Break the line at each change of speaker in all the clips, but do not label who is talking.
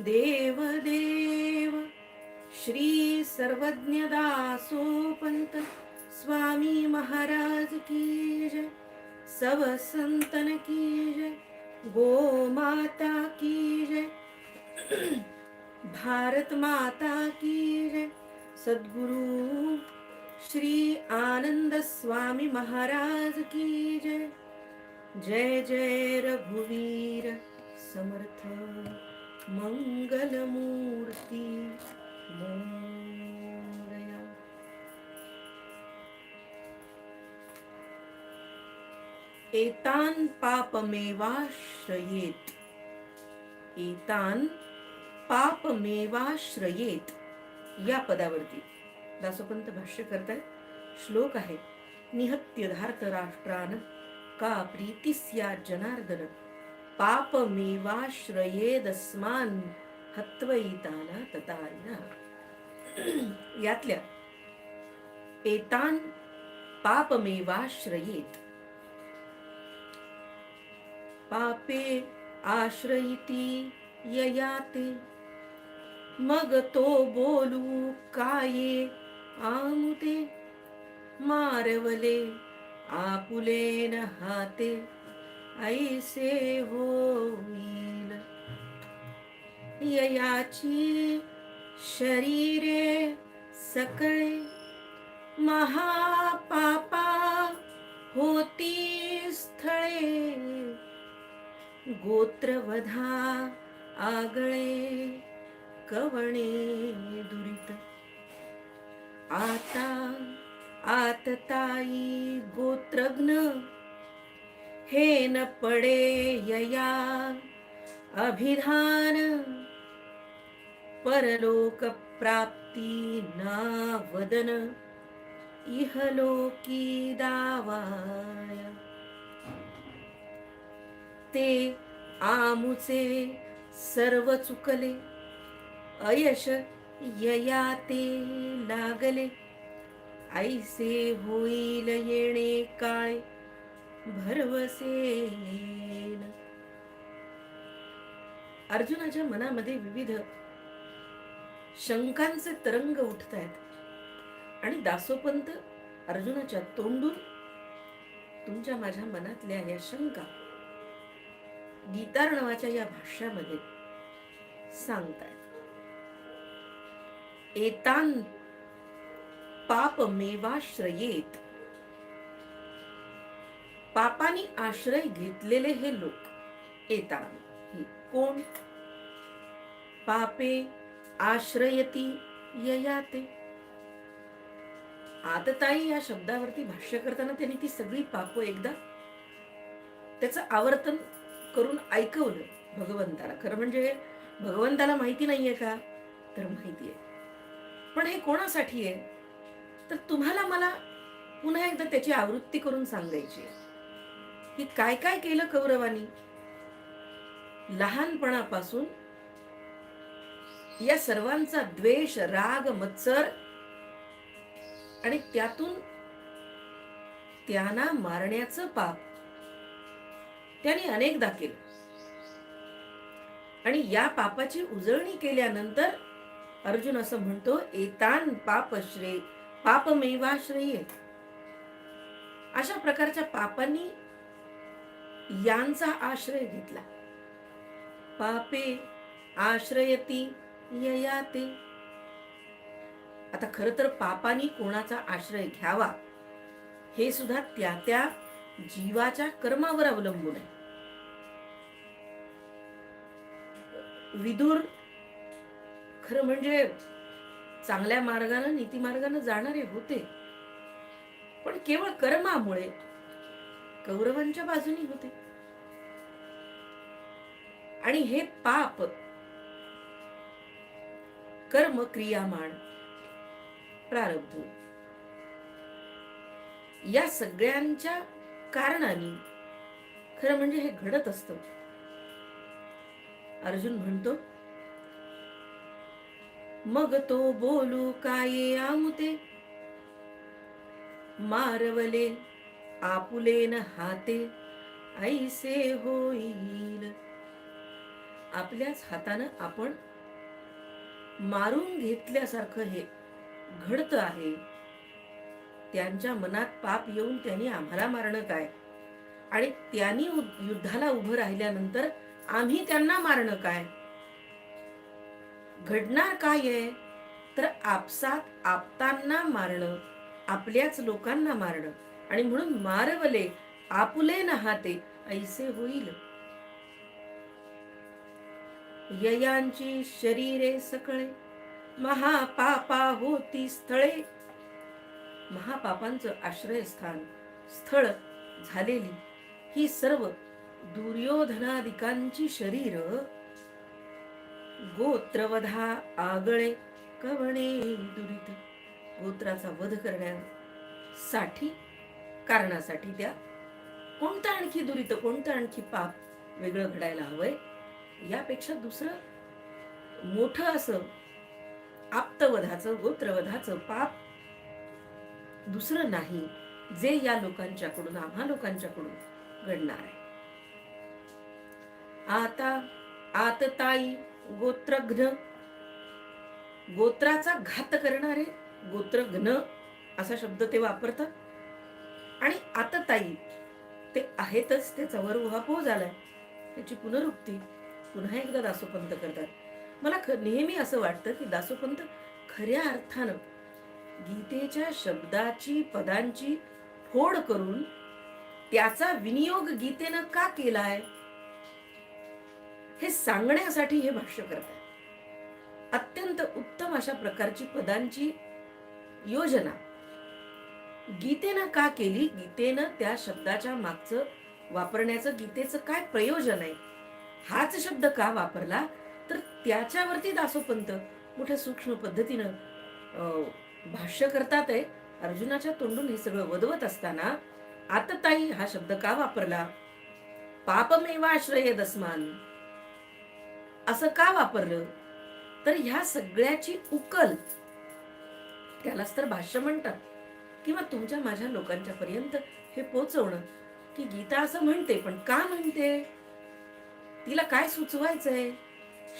देव देव श्री सर्वज्ञ दासोपंत स्वामी महाराज की जय सब संतन की जय गो माता की जय भारत माता की जय सद्गुरु श्री आनंद स्वामी महाराज की जय। जय जय रघुवीर समर्थ। मंगलमूर्ती. एतान् एतान पापमेवाश्रयेत. एतान पापमेवाश्रयेत. या पदावरती. दासोपंत भाष्य करतायत श्लोक आहे. निहत्यधार्थ राष्ट्रान का प्रीतिस्या जनार्दन. पापमेवाश्रयेदस्मान हत्वयिताना ततारिना यातल्या एतान पापमेवाश्रयेत। पापे आश्रयिती ययाते। मग तो बोलू काये आमुते मारवले आपुलेन हाते। ऐसे होईल ययाची शरीरे सकळे महापापा होती स्थळे गोत्रवधा आगळे कवणे दुरित. आता आतताई गोत्रग्न हे न पडे यया अभिधान. परलोक प्राप्ती ना वदन इहलोकी दावाय. ते आमुचे सर्व चुकले. अयश यया ते लागले. ऐसे होईल येणे काय? भरवसेन अर्जुनाच्या मनामध्ये विविध शंकांचे तरंग उठत आहेत. आणि दासोपंत अर्जुनाच्या तोंडून तुमच्या माझ्या मनातल्या या शंका गीतार नावाच्या या भाष्यामध्ये सांगतायत. एतान पापमेवाश्रयेत. पापानी आश्रय घेतलेले हे लोक येतात. कोण? पापे आश्रयती ययाते. आतताई या शब्दावरती भाष्य करताना त्यांनी ती सगळी पाप एकदा त्याचं आवर्तन करून ऐकवलं भगवंताला. खरं म्हणजे भगवंताला माहिती नाहीये का? तर माहिती आहे पण हे कोणासाठी आहे? तर तुम्हाला मला पुन्हा एकदा त्याची आवृत्ती करून सांगायची आहे. की काय काय केलं कौरवानी? लहानपणापासून या सर्वांचा द्वेष राग मत्सर आणि त्यातून त्यांना मारण्याचं पाप त्याने अनेकदा केलं. आणि या पापाची उजळणी केल्यानंतर अर्जुन असं म्हणतो एतान पापश्रे पापमेवाश्रये अशा प्रकारच्या पापांनी यांचा आश्रय घेतला. पापे आश्रयती ययाते. आता खर तर पापानी कोणाचा आश्रय घ्यावा? हे सुद्धा त्या त्या जीवाच्या कर्मावर अवलंबून आहे. विदुर खरं म्हणजे चांगल्या मार्गानं नीतीमार्गानं जाणारे होते. पण केवळ कर्मामुळे कौरवांच्या बाजूनी होते. आणि हे पाप कर्म क्रियामाण प्रारब्ध. या सगळ्यांच्या कारणाने खरं म्हणजे हे घडत असत. अर्जुन म्हणतो मग तो बोलू काय आमुते? मारवले आपुलेन हाते ऐसे होईल. आपल्याच हातानं आपण मारून घेतल्यासारखं हे घडत आहे. त्यांच्या मनात पाप येऊन त्यांनी आम्हाला मारणं काय? आणि त्यांनी युद्धाला उभं राहिल्यानंतर आम्ही त्यांना मारणं काय? घडणार काय आहे तर आपसात आपतांना मारणं आपल्याच लोकांना मारणं. आणि म्हणून मारवले आपुले नहाते ऐसे होईल. ययांची शरीरे सकळे महापापा होती स्थळे. महापापांचं आश्रयस्थान स्थळ झालेली. ही सर्व दुर्योधनादिकांची शरीर. गोत्रवधा आगळे कवणे दुरित. गोत्राचा वध करण्यासाठी कारणासाठी त्या कोणतं आणखी दुरित कोणतं आणखी पाप वेगळं घडायला हवंय यापेक्षा दुसरं मोठं असं आप्तवधाचं गोत्रवधाचं पाप दुसरं नाही जे या लोकांच्याकडून आम्हा लोकांच्याकडून घडणार आहे. आता आतताई गोत्रघ्न गोत्राचा घात करणारे गोत्रघ्न असा शब्द ते वापरतात. आणि आतताई ते आहेतच त्याचा वर उहापोह झालाय. त्याची पुनरुक्ती पुन्हा एकदा दासोपंत करतात. मला ख- नेहमी असं वाटतं की दासोपंत खऱ्या अर्थानं गीतेच्या शब्दाची पदांची फोड करून त्याचा विनियोग गीतेनं का केलाय? हे सांगण्यासाठी हे भाष्य करतात अत्यंत उत्तम अशा प्रकारची पदांची योजना गीतेनं का केली? गीतेनं त्या शब्दाच्या मागचं वापरण्याचं गीतेचं काय प्रयोजन आहे? हाच शब्द का वापरला? तर त्याच्यावरती दासोपंत मोठ्या सूक्ष्म पद्धतीनं भाष्य करतात आहे. अर्जुनाच्या तोंडून हे सगळं वदवत असताना आतताई हा शब्द का वापरला? पापमेवाश्रय दस्मान. असं का वापरलं? तर ह्या सगळ्याची उकल त्यालाच तर भाष्य म्हणतात. किंवा तुमच्या माझ्या लोकांच्या पर्यंत हे पोचवणं. की गीता असं म्हणते पण का म्हणते? तिला काय सुचवायचंय?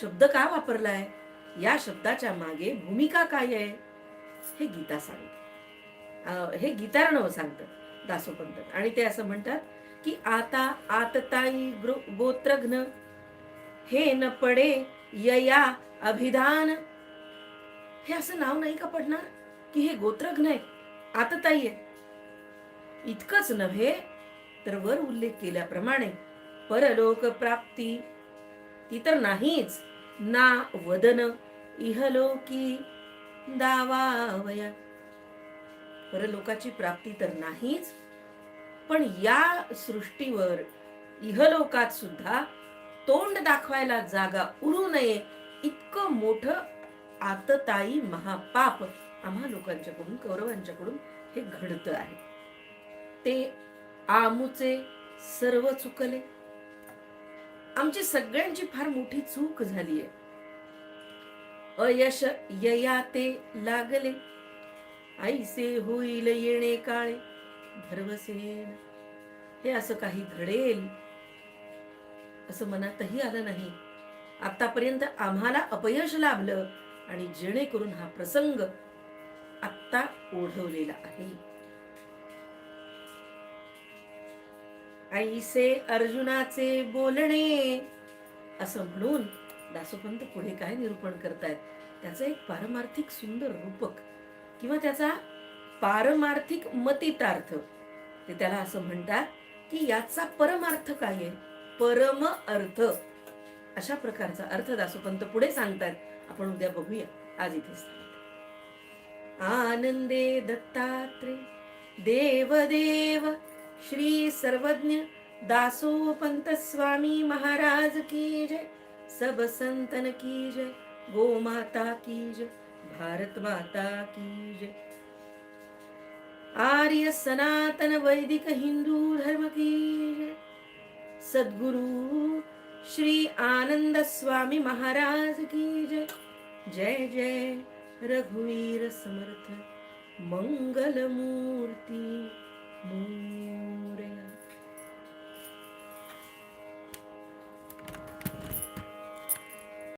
शब्द का वापरलाय? या शब्दाच्या मागे भूमिका काय आहे? हे गीता सांगते. हे गीतार्णव सांगतं दासोपंत आणि ते असं म्हणतात की आता आतताई गोत्रघ्न हे न पडे यया अभिधान. हे असं नाव नाही का पडणार? की हे गोत्रघ्न आहे? आतताई आहे. इतकंच नव्हे तर वर उल्लेख केल्याप्रमाणे परलोक प्राप्ती ती तर नाहीच. ना वदन इहलोकी दावावया. परलोकाची प्राप्ती तर नाहीच पण या सृष्टीवर इहलोकात सुद्धा तोंड दाखवायला जागा उरू नये इतकं मोठं आतताई महापाप. आम्हा लोकांच्याकडून कौरवांच्याकडून हे घडत आहे. ते आमुचे सर्व चुकले. आमची सगळ्यांची फार मोठी चूक झाली आहे. अयश यया ते लागले. आईसे होईल येणे काळे. धर्मसेन हे असं काही घडेल. असं मनातही आलं नाही. आतापर्यंत आम्हाला अपयश लाभलं आणि जेणेकरून हा प्रसंग आत्ता ओढवलेला आहे. आईसे अर्जुनाचे बोलणे असं म्हणून दासोपंत पुढे काय निरूपण करतायत? त्याचं एक पारमार्थिक सुंदर रूपक किंवा त्याचा पारमार्थिक मतितार्थ. ते त्याला असं म्हणतात की याचा परमार्थ काय आहे? परम अर्थ. अशा प्रकारचा अर्थ दासोपंत पुढे सांगतात आपण उद्या बघूया. आज इथेच थांबते. आनंदे दत्तात्रे देवदेव श्री सर्वज्ञ दासोपंत स्वामी महाराज की जय। सब संतन की जय गो माता की जय भारत माता की जय। आर्य सनातन वैदिक हिंदू धर्म की जय। सद्गुरु श्री आनंद स्वामी महाराज की जय। जय जय। रघुवीर समर्थ मंगलमूर्ती मूर्ती